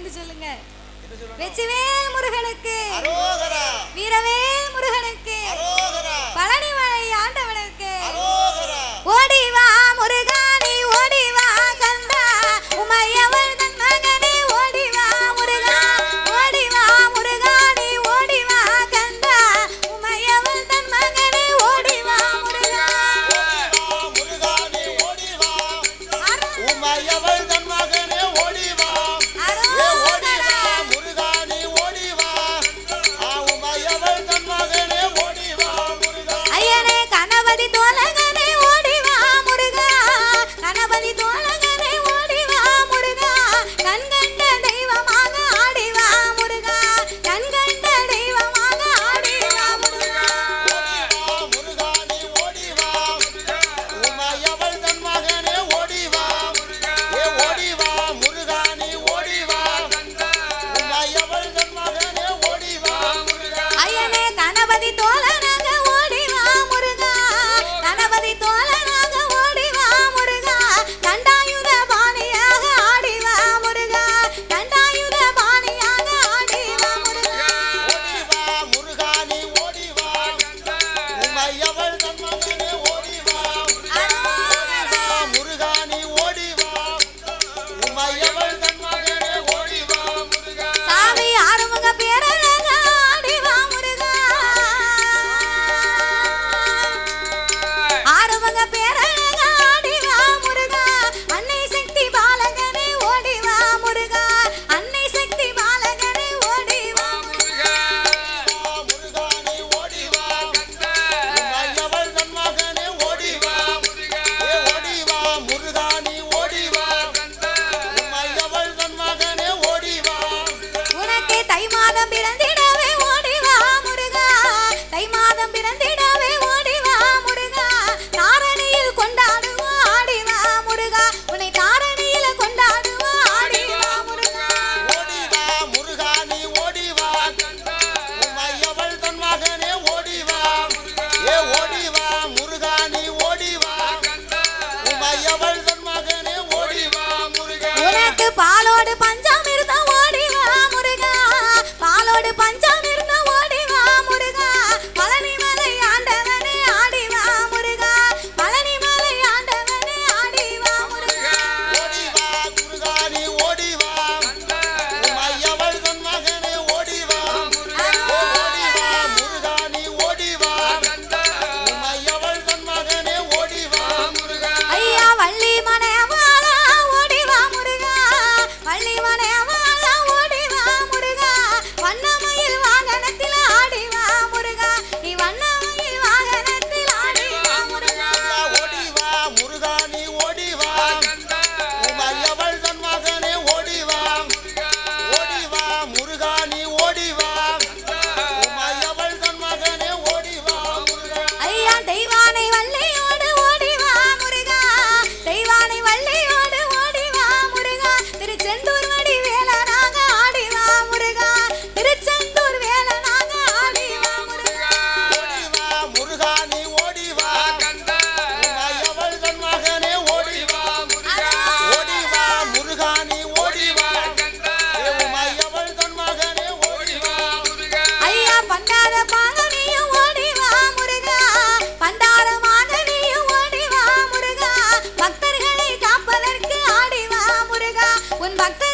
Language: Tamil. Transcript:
வந்து சொல்லுங்க. வெற்றிவேல் முருகனுக்கு. அரோகரா. பாலோடு பஞ்ச Welcome back to